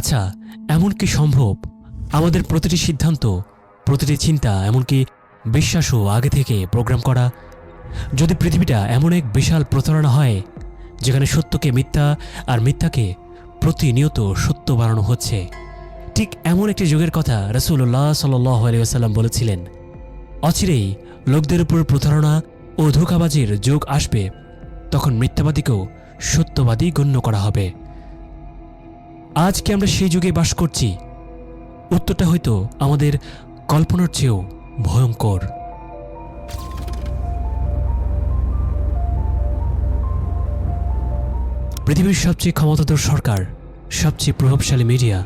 আচ্ছা এমন কি সম্ভব? আমাদের প্রতিটি সিদ্ধান্ত, প্রতিটি চিন্তা, এমনকি বিশ্বাসও আগে থেকে প্রোগ্রাম করা। যদি পৃথিবীটা এমন এক বিশাল প্রতারণা হয়, যেখানে সত্যকে মিথ্যা আর মিথ্যাকে প্রতিনিয়ত সত্য বানানো হচ্ছে, ঠিক এমন একটি যুগের কথা রসুল্লাহ সাল্লাম বলেছিলেন। অচিরেই লোকদের উপর প্রতারণা ও ধোকাবাজির যুগ আসবে, তখন মিথ্যাবাদীকেও সত্যবাদী গণ্য করা হবে। আজ কি আমরা সেই যুগে বাস করছি। উত্তরটা হয়তো আমাদের কল্পনার চেয়েও ভয়ঙ্কর। পৃথিবীর সবচেয়ে ক্ষমতাধর সরকার, সবচেয়ে প্রভাবশালী মিডিয়া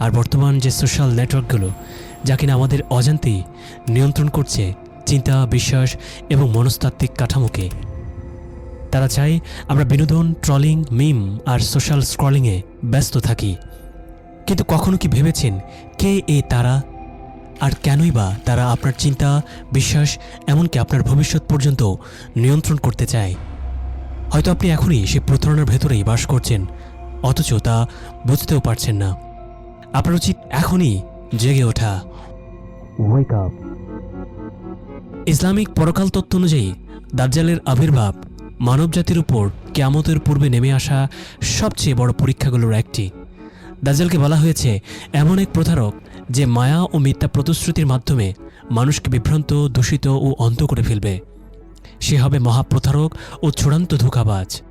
আর বর্তমান যে সোশ্যাল নেটওয়ার্কগুলো, যা কিনা আমাদের অজান্তেই নিয়ন্ত্রণ করছে চিন্তা, বিশ্বাস এবং মনস্তাত্ত্বিক কাঠামোকে। তারা চায় আমরা বিনোদন ট্রলিং মিম আর সোশ্যাল স্ক্রলিংয়ে ব্যস্ত থাকি। কিন্তু কখনো কি ভেবেছেন কে এ তারা? আর কেনই বা তারা আপনার চিন্তা বিশ্বাস এমনকি আপনার ভবিষ্যৎ পর্যন্ত নিয়ন্ত্রণ করতে চায়? হয়তো আপনি এখনই সে প্রতারণার ভেতরেই বাস করছেন অথচ তা বুঝতেও পারছেন না। আপনার উচিত এখনই জেগে ওঠা। ওয়েক আপ ইসলামিক পরকাল তত্ত্ব অনুযায়ী দাজ্জালের আবির্ভাব মানবজাতির উপর কেয়ামতের পূর্বে নেমে আসা সবচেয়ে বড় পরীক্ষাগুলোর একটি। দাজ্জালকে বলা হয়েছে, এমন এক প্রতারক যে মায়া ও মিথ্যা প্রতিশ্রুতির মাধ্যমে মানুষকে বিভ্রান্ত, দূষিত ও অন্ত করে ফেলবে। সে হবে মহাপ্রতারক ও চূড়ান্ত ধোঁকাবাজ।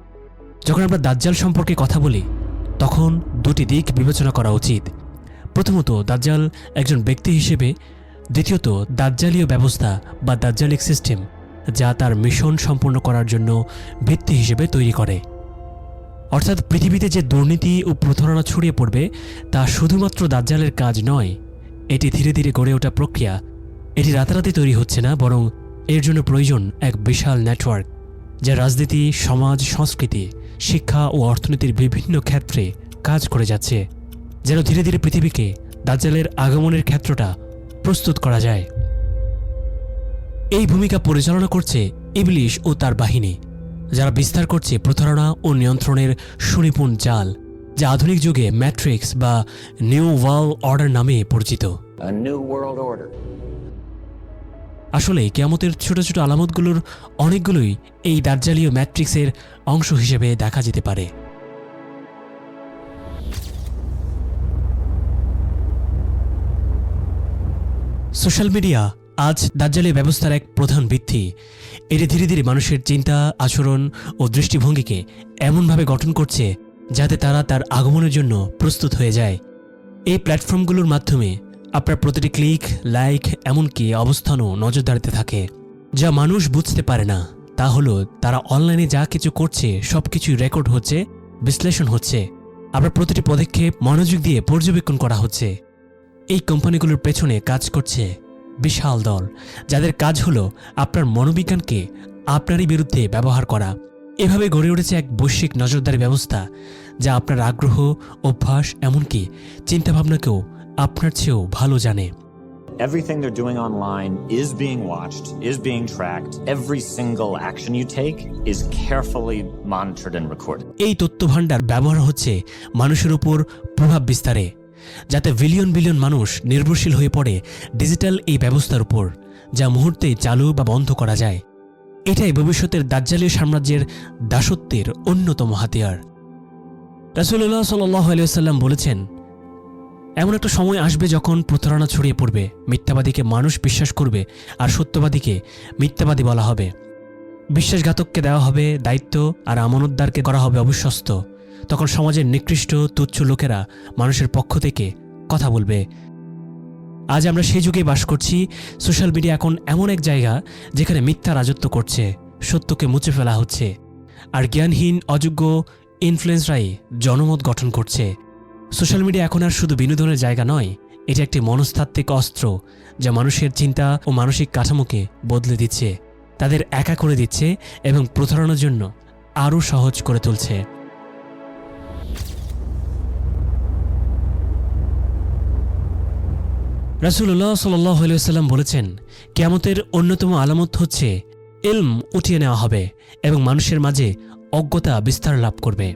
যখন আমরা দাজ্জাল সম্পর্কে কথা বলি, তখন দুটি দিক বিবেচনা করা উচিত। প্রথমত, দাজ্জাল একজন ব্যক্তি হিসেবে, দ্বিতীয়ত, দাজ্জালীয় ব্যবস্থা বা দাজ্জালিক সিস্টেম। যা তার মিশন সম্পূর্ণ করার জন্য ভিত্তি হিসেবে তৈরি করে। অর্থাৎ পৃথিবীতে যে দুর্নীতি ও প্রতারণা ছড়িয়ে পড়বে, তা শুধুমাত্র দাজ্জালের কাজ নয়, এটি ধীরে ধীরে গড়ে ওঠা প্রক্রিয়া। এটি রাতারাতি তৈরি হচ্ছে না, বরং এর জন্য প্রয়োজন এক বিশাল নেটওয়ার্ক, যা রাজনীতি, সমাজ, সংস্কৃতি, শিক্ষা ও অর্থনীতির বিভিন্ন ক্ষেত্রে কাজ করে যাচ্ছে, যেন ধীরে ধীরে পৃথিবীকে দাজ্জালের আগমনের ক্ষেত্রটা প্রস্তুত করা যায়। এই ভূমিকা পরিচালনা করছে ইবলিশ ও তার বাহিনী যারা বিস্তার করছে প্রতারণা ও নিয়ন্ত্রণের সুনিপুণ জাল যা আধুনিক যুগে ম্যাট্রিক্স বা নিউ ওয়ার্ল্ড অর্ডার নামে পরিচিত. আসলে কেয়ামতের ছোট ছোট আলামতগুলোর অনেকগুলোই এই দার্জালীয় ম্যাট্রিক্সের অংশ হিসেবে দেখা যেতে পারে সোশ্যাল মিডিয়া আজ দার্জালীয় ব্যবস্থার এক প্রধান ভিত্তি। এটি ধীরে ধীরে মানুষের চিন্তা, আচরণ ও দৃষ্টিভঙ্গিকে এমনভাবে গঠন করছে যাতে তারা তার আগমনের জন্য প্রস্তুত হয়ে যায়। এই প্ল্যাটফর্মগুলোর মাধ্যমে আপনার প্রতিটি ক্লিক, লাইক, এমনকি অবস্থানও নজরদারিতে থাকে। যা মানুষ বুঝতে পারে না, তা হলো তারা অনলাইনে যা কিছু করছে সব কিছুই রেকর্ড হচ্ছে, বিশ্লেষণ হচ্ছে। আপনার প্রতিটি পদক্ষেপ মনোযোগ দিয়ে পর্যবেক্ষণ করা হচ্ছে। এই কোম্পানিগুলোর পেছনে কাজ করছে বিশাল দল যাদের কাজ হলো আপনার মনোবিজ্ঞানকে আপনারই বিরুদ্ধে ব্যবহার করা এভাবে গড়ে উঠেছে এক বৈশ্বিক নজরদারি ব্যবস্থা যা আপনার আগ্রহ অভ্যাস এমনকি চিন্তাভাবনাকেও আপনার চেয়েও ভালো জানে Everything they're doing online is being watched, is being tracked. Every single action you take is carefully monitored and recorded. এই তথ্যভাণ্ডার ব্যবহার হচ্ছে মানুষের উপর প্রভাব বিস্তারে যাতে বিলিয়ন বিলিয়ন মানুষ নির্ভরশীল হয়ে পড়ে ডিজিটাল এই ব্যবস্থার উপর, যা মুহূর্তেই চালু বা বন্ধ করা যায়। এটাই ভবিষ্যতের দাজ্জালীয় সাম্রাজ্যের দাসত্বের অন্যতম হাতিয়ার। রাসুল্লাহ সাল্লাম বলেছেন, এমন একটা সময় আসবে যখন প্রতারণা ছড়িয়ে পড়বে, মিথ্যাবাদীকে মানুষ বিশ্বাস করবে আর সত্যবাদীকে মিথ্যাবাদী বলা হবে। বিশ্বাসঘাতককে দেওয়া হবে দায়িত্ব আর আমানতদারকে করা হবে অবিশ্বস্ত। তখন সমাজের নিকৃষ্ট, তুচ্ছ লোকেরা মানুষের পক্ষ থেকে কথা বলবে। আজ আমরা সেই যুগে বাস করছি, সোশ্যাল মিডিয়া এখন এমন এক জায়গা যেখানে মিথ্যা রাজত্ব করছে, সত্যকে মুছে ফেলা হচ্ছে, আর জ্ঞানহীন, অযোগ্য ইনফ্লুয়েন্সরাই জনমত গঠন করছে। সোশ্যাল মিডিয়া এখন আর শুধু বিনোদনের জায়গা নয়, এটি একটি মনস্তাত্ত্বিক অস্ত্র যা মানুষের চিন্তা ও মানসিক কাঠামোকে বদলে দিচ্ছে, তাদের একা করে দিচ্ছে এবং প্রতারণার জন্য আরও সহজ করে তুলছে। রাসুল্লাহ সাল্লাম বলেছেন, কেয়ামতের অন্যতম আলামত হচ্ছে এলম উঠিয়ে নেওয়া হবে এবং মানুষের মাঝে অজ্ঞতা বিস্তার লাভ করবে।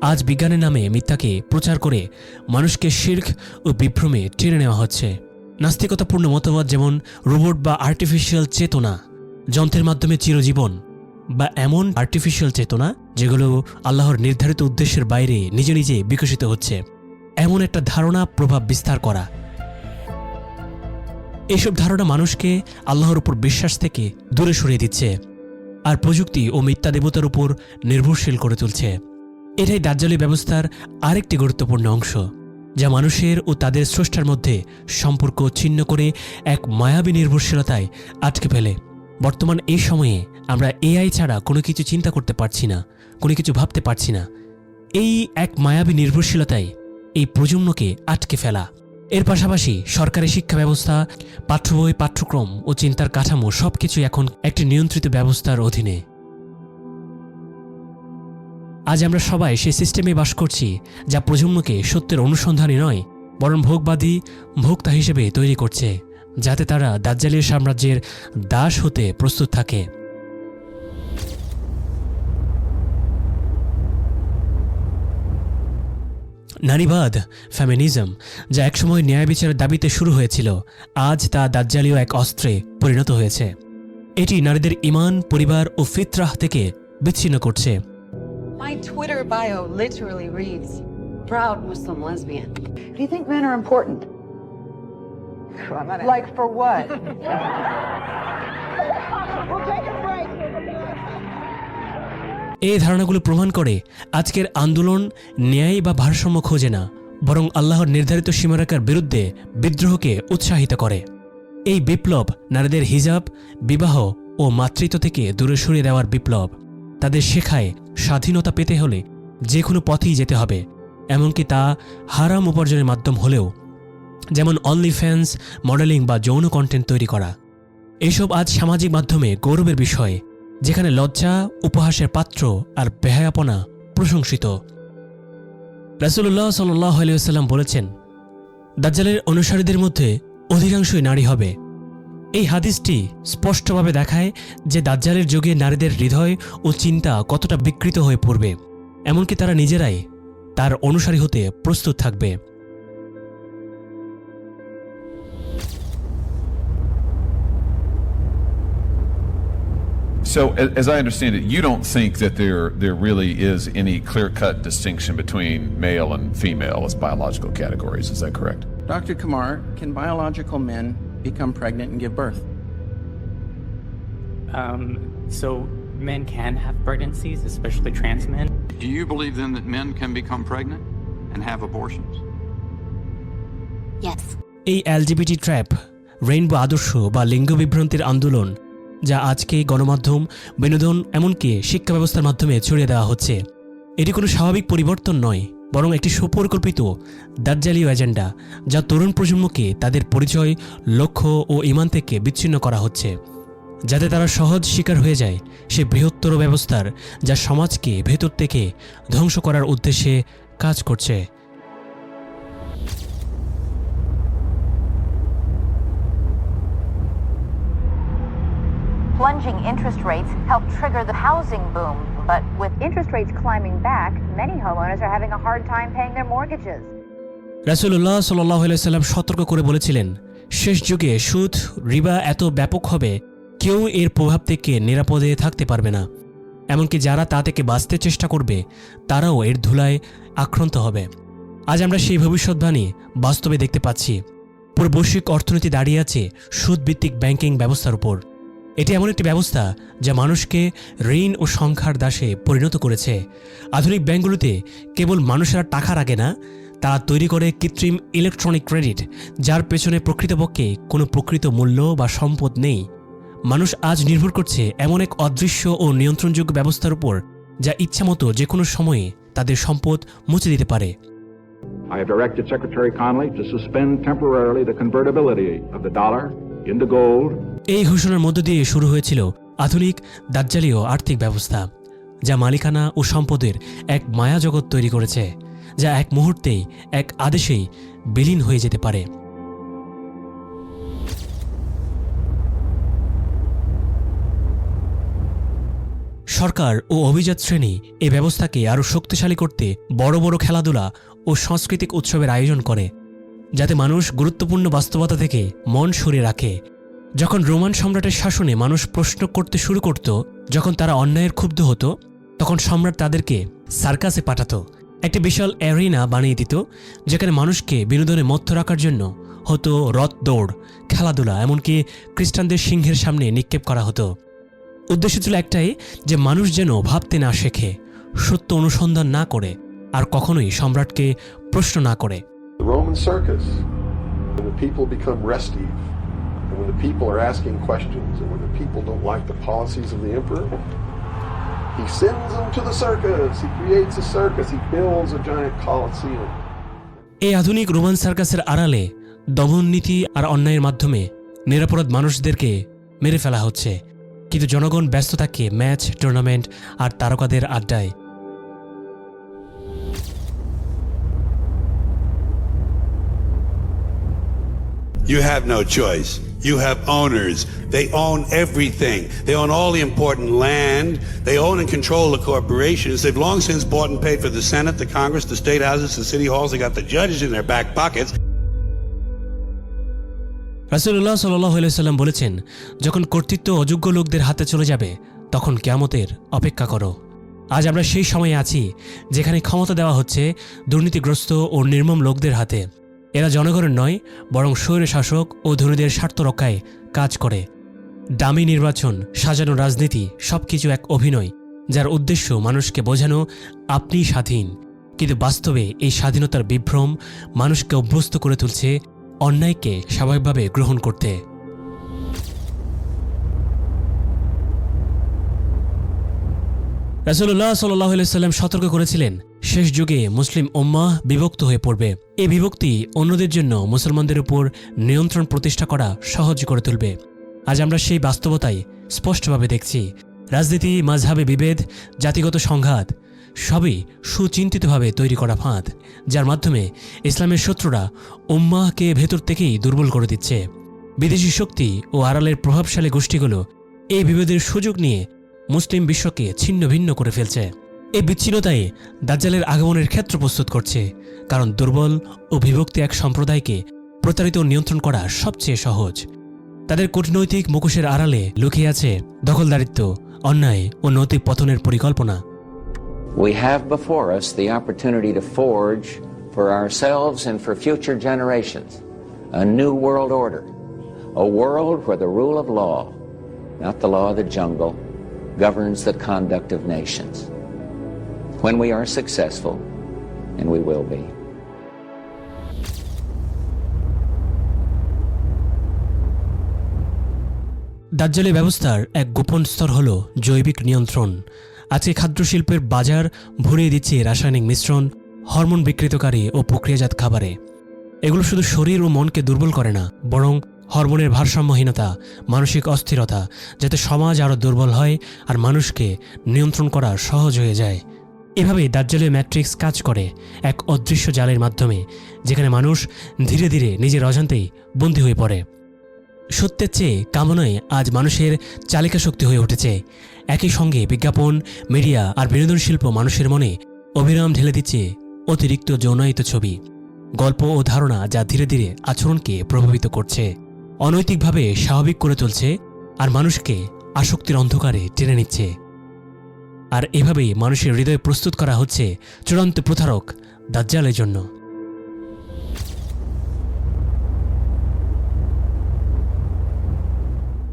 আজ বিজ্ঞানের নামে মিথ্যাকে প্রচার করে মানুষকে শির্ক ও বিভ্রমে টেনে নেওয়া হচ্ছে। নাস্তিকতাপূর্ণ মতবাদ যেমন রোবট বা আর্টিফিশিয়াল চেতনা, যন্ত্রের মাধ্যমে চিরজীবন, বা এমন আর্টিফিশিয়াল চেতনা যেগুলো আল্লাহর নির্ধারিত উদ্দেশ্যের বাইরে নিজে নিজে বিকশিত হচ্ছে। এমন একটা ধারণা, প্রভাব বিস্তার করা এসব ধারণা মানুষকে আল্লাহর উপর বিশ্বাস থেকে দূরে সরিয়ে দিচ্ছে আর প্রযুক্তি ও মিথ্যা দেবতার উপর নির্ভরশীল করে তুলছে। এটাই দার্জালি ব্যবস্থার আরেকটি গুরুত্বপূর্ণ অংশ, যা মানুষের ও তাদের স্রষ্টার মধ্যে সম্পর্ক ছিন্ন করে এক মায়াবী নির্ভরশীলতায় আটকে ফেলে। বর্তমান এই সময়ে আমরা এআই ছাড়া কোনো কিছু চিন্তা করতে পারছি না, কোনো কিছু ভাবতে পারছি না। এই এক মায়াবী নির্ভরশীলতায় এই প্রজন্মকে আটকে ফেলা। এর পাশাপাশি সরকারি শিক্ষা ব্যবস্থা, পাঠ্য বই, পাঠ্যক্রম ও চিন্তার কাঠামো সবকিছু এখন একটি নিয়ন্ত্রিত ব্যবস্থার অধীনে। আজ আমরা সবাই সেই সিস্টেমে বাস করছি যা প্রজন্মকে সত্যের অনুসন্ধানে নয়, বরং ভোগবাদী, ভোক্তা হিসেবে তৈরি করছে, যাতে তারা দাজ্জালীয় সাম্রাজ্যের দাস হতে প্রস্তুত থাকে। নারীবাদ ফ্যামিনিজম যা একসময় ন্যায় বিচারের দাবিতে শুরু হয়েছিল আজ তা দাজ্জালীয় এক অস্ত্রে পরিণত হয়েছে এটি নারীদের ইমান পরিবার ও ফিতরাহ থেকে বিচ্ছিন্ন করছে My Twitter bio literally reads Proud Muslim lesbian. Do you think men are important? Like for what? এই ধারণাগুলো প্রমাণ করে আজকের আন্দোলন ন্যায় বা ভারসাম্য খোঁজে না, বরং আল্লাহর নির্ধারিত সীমারেখার বিরুদ্ধে বিদ্রোহকে উৎসাহিত করে। এই বিপ্লব নারীদের হিজাব, বিবাহ ও মাতৃত্ব থেকে দূরে সরিয়ে দেওয়ার বিপ্লব। তাদের শেখায় স্বাধীনতা পেতে হলে যে কোনো পথেই যেতে হবে, এমনকি তা হারাম উপার্জনের মাধ্যম হলেও। যেমন অনলি ফ্যান্স মডেলিং বা যৌন কন্টেন্ট তৈরি করা। এসব আজ সামাজিক মাধ্যমে গৌরবের বিষয়। যেখানে লজ্জা, উপহাসের পাত্র আর বেহায়াপনা প্রশংসিত। রাসুল্লাহ সাল্লাম বলেছেন, দাজ্জালের অনুসারীদের মধ্যে অধিকাংশই নারী হবে। এই হাদিসটি স্পষ্টভাবে দেখায় যে দাজ্জালের যুগে নারীদের হৃদয় ও চিন্তা কতটা বিকৃত হয়ে পড়বে। এমনকি তারা নিজেরাই তার অনুসারী হতে প্রস্তুত থাকবে। So, a- as I understand it, you don't think that there there really is any clear-cut distinction between male and female as biological categories. Is that correct? Dr. Kumar, can biological men become pregnant and give birth? Um, so men can have pregnancies, especially trans men. Do you believe then that men can become pregnant and have abortions? Yes. এই LGBT trap rainbow আদর্শ বা লিঙ্গ বিভ্রান্তির আন্দোলন যা আজকে গণমাধ্যম, বিনোদন, এমনকি শিক্ষা ব্যবস্থার মাধ্যমে ছড়িয়ে দেওয়া হচ্ছে। এটি কোনো স্বাভাবিক পরিবর্তন নয়, বরং একটি সুপরিকল্পিত, দার্জালীয় এজেন্ডা, যা তরুণ প্রজন্মকে তাদের পরিচয়, লক্ষ্য ও ইমান থেকে বিচ্ছিন্ন করা হচ্ছে। যাতে তারা সহজ শিকার হয়ে যায়, সে বৃহত্তর ব্যবস্থার, যা সমাজকে ভেতর থেকে ধ্বংস করার উদ্দেশ্যে কাজ করছে। Plunging interest rates help trigger the housing boom, but with interest rates climbing back, many homeowners are having a hard time paying their mortgages. রাসুল্লাহ সাল্লাম সতর্ক করে বলেছিলেন শেষ যুগে সুদ রিবা এত ব্যাপক হবে কেউ এর প্রভাব থেকে নিরাপদে থাকতে পারবে না। এমনকি যারা তা থেকে বাঁচতে চেষ্টা করবে তারাও এর ধুলায় আক্রান্ত হবে। আজ আমরা সেই ভবিষ্যৎবাণী বাস্তবে দেখতে পাচ্ছি। পুরো বৈশ্বিক অর্থনীতি দাঁড়িয়ে আছে সুদভিত্তিক ব্যাংকিং ব্যবস্থার উপর। এটি এমন একটি ব্যবস্থা যা মানুষকে ঋণ ও সংখ্যার দাসে পরিণত করেছে। আধুনিক ব্যাংকগুলোতে কেবল মানুষেরা টাকা রাখে না, তারা তৈরি করে কৃত্রিম ইলেকট্রনিক ক্রেডিট যার পেছনে প্রকৃতপক্ষে কোনো প্রকৃত মূল্য বা সম্পদ নেই। মানুষ আজ নির্ভর করছে এমন এক অদৃশ্য ও নিয়ন্ত্রণযোগ্য ব্যবস্থার উপর, যা ইচ্ছামতো যে কোনো সময়ে তাদের সম্পদ মুছে দিতে পারে। I have directed Secretary Connolly to suspend temporarily the convertibility of the dollar এই ঘোষণার মধ্য দিয়ে শুরু হয়েছিল আধুনিক দাজ্জালীয় আর্থিক ব্যবস্থা, যা মালিকানা ও সম্পদের এক মায়াজগৎ তৈরি করেছে, যা এক মুহূর্তেই, এক আদেশেই বিলীন হয়ে যেতে পারে। সরকার ও অভিজাত শ্রেণি এই ব্যবস্থাকে আরও শক্তিশালী করতে বড় বড় খেলাধুলা ও সাংস্কৃতিক উৎসবের আয়োজন করে। যাতে মানুষ গুরুত্বপূর্ণ বাস্তবতা থেকে মন সরে রাখে। যখন রোমান সম্রাটের শাসনে মানুষ প্রশ্ন করতে শুরু করত, যখন তারা অন্যায়ের ক্ষুব্ধ হতো, তখন সম্রাট তাদেরকে সার্কাসে পাঠাতো। একটি বিশাল অ্যারিনা বানিয়ে দিত, যেখানে মানুষকে বিনোদনে মত্ত রাখার জন্য হতো রথ দৌড়, খেলাধুলা, এমনকি খ্রিস্টানদের সিংহের সামনে নিক্ষেপ করা হতো। উদ্দেশ্য ছিল একটাই যে মানুষ যেন ভাবতে না শেখে, সত্য অনুসন্ধান না করে, আর কখনোই সম্রাটকে প্রশ্ন না করে। The Roman circus, when the people become restive, and when the people are asking questions, and when the people don't like the policies of the emperor, he sends them to the circus. He creates a circus. He builds a giant coliseum. এই আধুনিক Roman সার্কাসের আড়ালে দমন নীতি আর অন্যায়ের মাধ্যমে নিরাপরাধ মানুষদেরকে মেরে ফেলা হচ্ছে কিন্তু জনগণ ব্যস্ত থাকে ম্যাচ টুর্নামেন্ট আর তারকাদের আড্ডায় You have no choice. You have owners. They own everything. They own all the important land. They own and control the corporations. They've long since bought and paid for the Senate, the Congress, the state houses, the city halls. They got the judges in their back pockets. রাসুল্লাহ সাল্লাম বলেছেন যখন কর্তৃত্ব অযোগ্য লোকদের হাতে চলে যাবে তখন কেয়ামতের অপেক্ষা করো আজ আমরা সেই সময়ে আছি যেখানে ক্ষমতা দেওয়া হচ্ছে দুর্নীতিগ্রস্ত ও নির্মম লোকদের হাতে এরা জনগণের নয়, বরং স্বৈর শাসক ও ধনীদের স্বার্থ রক্ষায় কাজ করে। দামি নির্বাচন, সাজানো রাজনীতি সব কিছু এক অভিনয়, যার উদ্দেশ্য মানুষকে বোঝানো, আপনি স্বাধীন। কিন্তু বাস্তবে এই স্বাধীনতার বিভ্রম মানুষকে অভ্যস্ত করে তুলছে, অন্যায়কে স্বাভাবিকভাবে গ্রহণ করতে। রাসুল্লাহ সাল্লাহ সাল্লাম সতর্ক করেছিলেন শেষ যুগে মুসলিম উম্মাহ বিভক্ত হয়ে পড়বে। এই বিভক্তি অন্যদের জন্য মুসলমানদের উপর নিয়ন্ত্রণ প্রতিষ্ঠা করা সহজ করে তুলবে। আজ আমরা সেই বাস্তবতাই স্পষ্টভাবে দেখছি। রাজনীতি, মাঝহাবে বিভেদ, জাতিগত সংঘাত, সবই সুচিন্তিতভাবে তৈরি করা ফাঁদ, যার মাধ্যমে ইসলামের শত্রুরা উম্মাহকে ভেতর থেকেই দুর্বল করে দিচ্ছে। বিদেশি শক্তি ও আড়ালের প্রভাবশালী গোষ্ঠীগুলো এই বিভেদের সুযোগ নিয়ে মুসলিম বিশ্বকে ছিন্ন ভিন্ন করে ফেলছে। এই বিচ্ছিন্নতায় দাজ্জালের আগমনের ক্ষেত্র প্রস্তুত করছে কারণ দুর্বল ও বিভক্তি এক সম্প্রদায়কে প্রতারিত নিয়ন্ত্রণ করা সবচেয়ে সহজ তাদের কূটনৈতিক মুখোশের আড়ালে লুকিয়ে আছে দখলদারিত্ব অন্যায় ও নৈতিক পতনের পরিকল্পনা We have before us the opportunity to forge for ourselves and for future generations a new world order, a world where the rule of law, not the law of the jungle, governs the conduct of nations. When we are successful, and we will be. দাজ্জালি ব্যবস্থার এক গোপন স্তর হল জৈবিক নিয়ন্ত্রণ। আজকে খাদ্যশিল্পের বাজার ভরিয়ে দিচ্ছে রাসায়নিক মিশ্রণ হরমোন বিকৃতকারী ও প্রক্রিয়াজাত খাবারে। এগুলো শুধু শরীর ও মনকে দুর্বল করে না বরং হরমোনের ভারসাম্যহীনতা মানসিক অস্থিরতা যাতে সমাজ আরও দুর্বল হয় আর মানুষকে নিয়ন্ত্রণ করা সহজ হয়ে যায়। এভাবেই দাজ্জালের ম্যাট্রিক্স কাজ করে এক অদৃশ্য জালের মাধ্যমে, যেখানে মানুষ ধীরে ধীরে নিজের অজান্তেই বন্দী হয়ে পড়ে। সত্যের চেয়ে কামনায় আজ মানুষের চালিকা শক্তি হয়ে উঠেছে। একই সঙ্গে বিজ্ঞাপন, মিডিয়া আর বিনোদন শিল্প মানুষের মনে অবিরাম ঢেলে দিচ্ছে অতিরিক্ত যৌনায়িত ছবি। গল্প ও ধারণা যা ধীরে ধীরে আচরণকে প্রভাবিত করছে। অনৈতিকভাবে স্বাভাবিক করে তুলছে আর মানুষকে আসক্তির অন্ধকারে টেনে নিচ্ছে। আর এভাবেই মানুষের হৃদয় প্রস্তুত করা হচ্ছে চূড়ান্ত প্রতারক দাজ্জালের জন্য।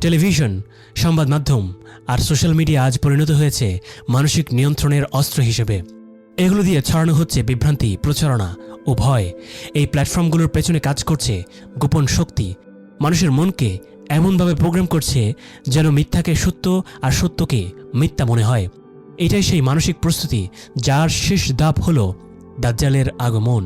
টেলিভিশন, সংবাদ মাধ্যম আর সোশ্যাল মিডিয়া আজ পরিণত হয়েছে মানসিক নিয়ন্ত্রণের অস্ত্র হিসেবে। এগুলো দিয়ে ছড়ানো হচ্ছে বিভ্রান্তি, প্রচারণা ও ভয়। এই প্ল্যাটফর্মগুলোর পেছনে কাজ করছে গোপন শক্তি। মানুষের মনকে এমনভাবে প্রোগ্রাম করছে যেন মিথ্যাকে সত্য আর সত্যকে মিথ্যা মনে হয়। এটাই সেই মানসিক প্রস্তুতি যার শেষ ধাপ হল দাজ্জালের আগমন।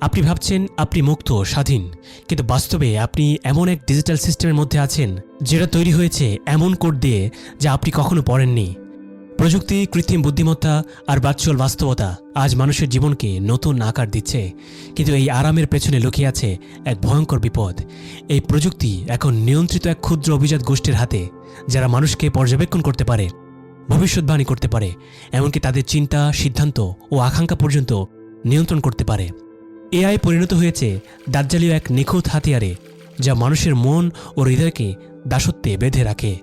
আপনি ভাবছেন আপনি মুক্ত, স্বাধীন, কিন্তু বাস্তবে আপনি এমন এক ডিজিটাল সিস্টেমের মধ্যে আছেন যেটা তৈরি হয়েছে এমন কোড দিয়ে যা আপনি কখনো পড়েননি। প্রযুক্তি, কৃত্রিম বুদ্ধিমত্তা আর বাচ্চল বাস্তবতা আজ মানুষের জীবনকে নতুন আকার দিচ্ছে, কিন্তু এই আরামের পেছনে লুকিয়ে আছে এক ভয়ঙ্কর বিপদ। এই প্রযুক্তি এখন নিয়ন্ত্রিত এক ক্ষুদ্র অভিজাত গোষ্ঠীর হাতে, যারা মানুষকে পর্যবেক্ষণ করতে পারে। ভবিষ্যৎবাণী করতে পারে, এমনকি তাদের চিন্তা, সিদ্ধান্ত ও আকাঙ্ক্ষা পর্যন্ত নিয়ন্ত্রণ করতে পারে। এআই পরিণত হয়েছে দাজ্জালীয় এক নিখুঁত হাতিয়ারে, যা মানুষের মন ও হৃদয়কে দাসত্বে বেঁধে রাখে।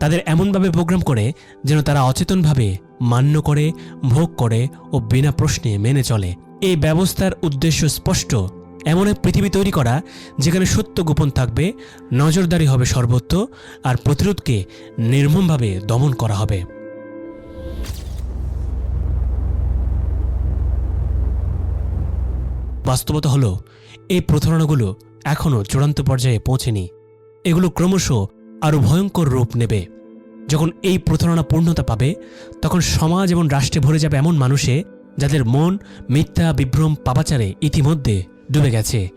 তাদের এমনভাবে প্রোগ্রাম করে যেন তারা অচেতনভাবে মান্য করে, ভোগ করে ও বিনা প্রশ্নে মেনে চলে। এই ব্যবস্থার উদ্দেশ্য স্পষ্ট। এমন এক পৃথিবী তৈরি করা যেখানে সত্য গোপন থাকবে, নজরদারি হবে সর্বত্র, আর প্রতিরোধকে নির্মমভাবে দমন করা হবে। বাস্তবতা হলো, এই প্রতারণাগুলো এখনও চূড়ান্ত পর্যায়ে পৌঁছেনি। এগুলো ক্রমশ আরও ভয়ঙ্কর রূপ নেবে। যখন এই প্রতারণা পূর্ণতা পাবে, তখন সমাজ এবং রাষ্ট্রে ভরে যাবে এমন মানুষে যাদের মন মিথ্যা, বিভ্রম, পাপাচারে ইতিমধ্যে ডুবে গেছে।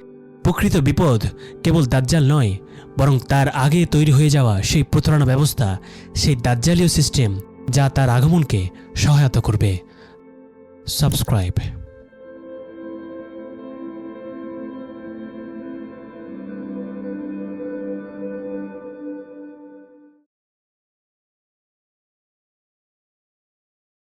প্রকৃত বিপদ কেবল দাজ্জাল নয়, বরং তার আগে তৈরি হয়ে যাওয়া সেই প্রতারণা ব্যবস্থা, সেই দাজ্জালীয় সিস্টেম যা তার আগমনকে সহায়তা করবে। সাবস্ক্রাইব